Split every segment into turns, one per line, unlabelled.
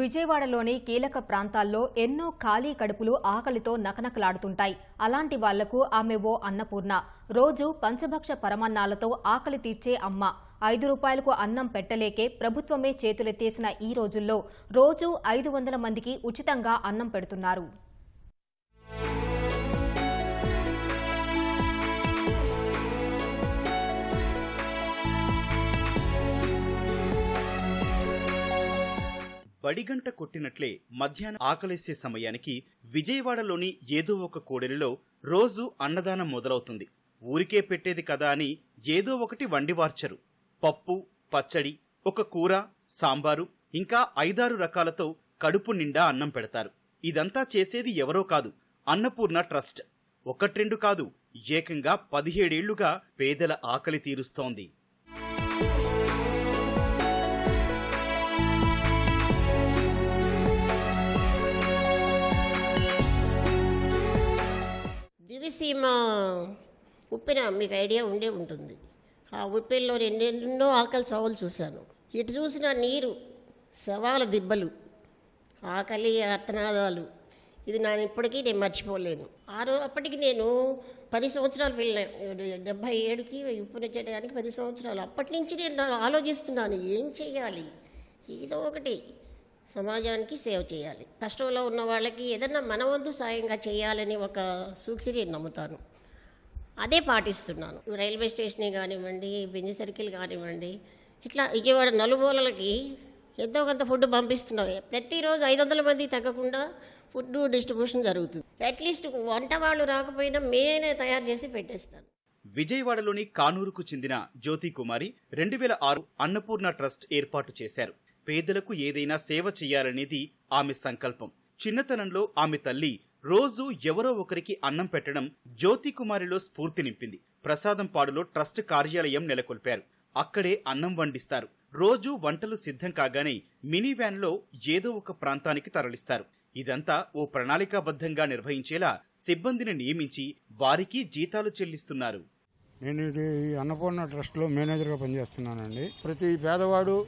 విజయవాడలోని కీలక ప్రాంతాల్లో ఎన్నో ఖాళీ కడుపులు ఆకలితో నకనకలాడుతుంటాయి. అలాంటి వాళ్ళకు ఆమె ఓ అన్నపూర్ణ. రోజు పంచభక్ష పరమన్నాలతో ఆకలి తీర్చే అమ్మ. ఐదు రూపాయలకు అన్నం పెట్టలేకే ప్రభుత్వమే చేతులెత్తేసిన ఈ రోజుల్లో రోజు ఐదు వందల మందికి ఉచితంగా అన్నం పెడుతున్నారు.
బడిగంట కొట్టినట్లే మధ్యాహ్నం ఆకలేసే సమయానికి విజయవాడలోని ఏదో ఒక కోడెలలో రోజు అన్నదానం మొదలవుతుంది. ఊరికే పెట్టేది కదా అని ఏదో ఒకటి వండివార్చరు పప్పు పచ్చడి ఒక కూర సాంబారు ఇంకా ఐదారు రకాలతో కడుపు నిండా అన్నం పెడతారు. ఇదంతా చేసేది ఎవరో కాదు అన్నపూర్ణ ట్రస్ట్. ఒకట్రెండు కాదు ఏకంగా పదిహేడేళ్ళుగా పేదల ఆకలి తీరుస్తోంది.
దివిసీమ ఉప్పెన మీకు ఐడియా ఉండే ఉంటుంది. ఆ ఉప్పెనలో ఎన్నెన్నో ఆకలి చావులు చూశాను. ఇటు చూసిన నీరు శవాల దిబ్బలు ఆకలి అర్తనాదాలు ఇది నేను ఇప్పటికీ నేను మర్చిపోలేను. ఆ అప్పటికి నేను పది సంవత్సరాలు వెళ్ళాను డెబ్భై ఏడుకి ఉప్పున చేయడానికి పది సంవత్సరాలు. అప్పటి నుంచి నేను ఆలోచిస్తున్నాను ఏం చేయాలి? ఏదో ఒకటి. సమాజానికి సేవ చేయాలి. కష్టంలో ఉన్న వాళ్ళకి ఏదన్నా మన వంతు సాయంగా చేయాలని ఒక సూక్తి నేను నమ్ముతాను. అదే పాటిస్తున్నాను. రైల్వే స్టేషన్ కానివ్వండి బెంజ్ సర్కిల్ కానివ్వండి ఇట్లా విజయవాడ నలుమూలలకి ఎంతో కొంత ఫుడ్ పంపిస్తున్నాం ప్రతిరోజు ఐదు వందల మంది తగ్గకుండా ఫుడ్ డిస్ట్రిబ్యూషన్ జరుగుతుంది. అట్లీస్ట్ వంట వాళ్ళు రాకపోయినా మేనే తయారు చేసి పెట్టేస్తాను.
విజయవాడలోని కానూరుకు చెందిన జ్యోతి కుమారి రెండు వేల ఆరు అన్నపూర్ణ ట్రస్ట్ ఏర్పాటు చేశారు. పేదలకు ఏదైనా సేవ చేయాలనేది ఆమె సంకల్పం. చిన్నతనంలో ఆమె తల్లి రోజు ఎవరో ఒకరికి అన్నం పెట్టడం జ్యోతి కుమారిలో స్ఫూర్తి నింపింది. ప్రసాదంపాడులో ట్రస్ట్ కార్యాలయం నెలకొల్పారు. అక్కడే అన్నం వండిస్తారు. రోజు వంటలు సిద్ధం కాగానే మినీ వ్యాన్లో ఏదో ఒక ప్రాంతానికి తరలిస్తారు. ఇదంతా ఓ ప్రణాళికాబద్ధంగా నిర్వహించేలా సిబ్బందిని నియమించి వారికి జీతాలు చెల్లిస్తున్నారు.
నేను అన్నపూర్ణ ట్రస్ట్లో మేనేజర్గా పనిచేస్తున్నానండి. ప్రతి పేదవాడు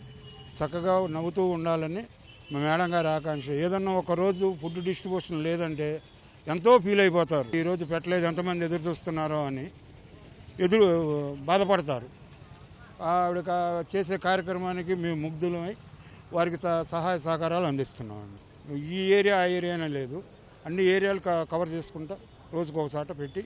చక్కగా నవ్వుతూ ఉండాలని మా మేడం గారి ఆకాంక్ష. ఏదన్నా ఒక రోజు ఫుడ్ డిస్ట్రిబ్యూషన్ లేదంటే ఎంతో ఫీల్ అయిపోతారు. ఈరోజు పెట్టలేదు ఎంతమంది ఎదురు చూస్తున్నారో అని ఎదురు బాధపడతారు. ఆవిడ కా- చేసే కార్యక్రమానికి మేము ముగ్ధులమై వారికి సహాయ సహకారాలు అందిస్తున్నామండి. ఈ ఏరియా ఆ ఏరియానే లేదు. అన్ని ఏరియాలు క- కవర్ చేసుకుంటా రోజుకు ఒకసాట పెట్టి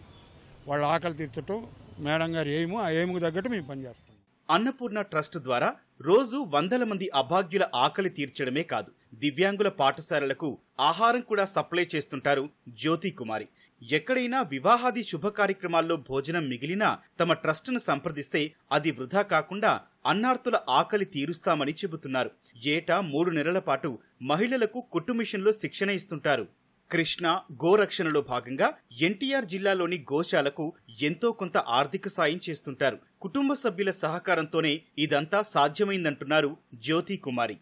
వాళ్ళ ఆకలి తీర్చటం మేడం గారు ఏము ఆ ఏముకు తగ్గట్టు మేము పనిచేస్తాం.
అన్నపూర్ణ ట్రస్ట్ ద్వారా రోజు వందల మంది అభాగ్యుల ఆకలి తీర్చడమే కాదు దివ్యాంగుల పాఠశాలలకు ఆహారం కూడా సప్లై చేస్తుంటారు జ్యోతి కుమారి. ఎక్కడైనా వివాహాది శుభ కార్యక్రమాల్లో భోజనం మిగిలినా తమ ట్రస్టును సంప్రదిస్తే అది వృధా కాకుండా అన్నార్తుల ఆకలి తీరుస్తామని చెబుతున్నారు. ఏటా మూడు నెలల పాటు మహిళలకు కుట్టుమిషన్లో శిక్షణ ఇస్తుంటారు. కృష్ణ గోరక్షణలో భాగంగా ఎన్టీఆర్ జిల్లాలోని గోశాలకు ఎంతో కొంత ఆర్థిక సాయం చేస్తుంటారు. కుటుంబ సభ్యుల సహకారంతోనే ఇదంతా సాధ్యమైందంటున్నారు జ్యోతి కుమారి.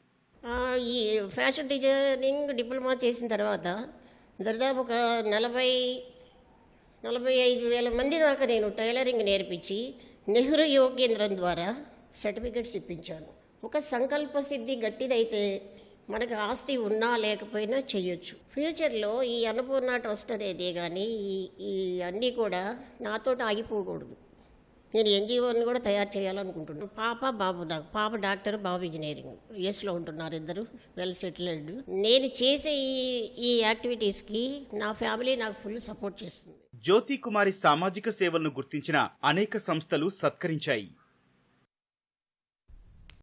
ఈ ఫ్యాషన్ డిజైనింగ్ డిప్లొమా చేసిన తర్వాత దాదాపు ఒక నలభై నలభై ఐదు వేల మంది దాకా నేను టైలరింగ్ నేర్పించి నెహ్రూ యువ కేంద్రం ద్వారా సర్టిఫికెట్స్ ఇప్పించాను. ఒక సంకల్ప సిద్ధి గట్టిదైతే మనకు ఆస్తి ఉన్నా లేకపోయినా చేయొచ్చు. ఫ్యూచర్లో ఈ అన్నపూర్ణ ట్రస్ట్ అనేది కానీ ఈ ఈ అన్నీ కూడా నాతో ఆగిపోకూడదు. నేను ఎన్జిఓని కూడా తయారు చేయాలనుకుంటున్నాను పాప బాబు నాకు పాప డాక్టర్ బాబు ఇంజనీరింగ్. యుఎస్లో ఉంటున్నారు ఇద్దరు వెల్ సెటిల్డ్. నేను చేసే ఈ ఈ యాక్టివిటీస్కి నా ఫ్యామిలీ నాకు ఫుల్ సపోర్ట్ చేస్తుంది.
జ్యోతి కుమారి సామాజిక సేవలను గుర్తించిన అనేక సంస్థలు సత్కరించాయి.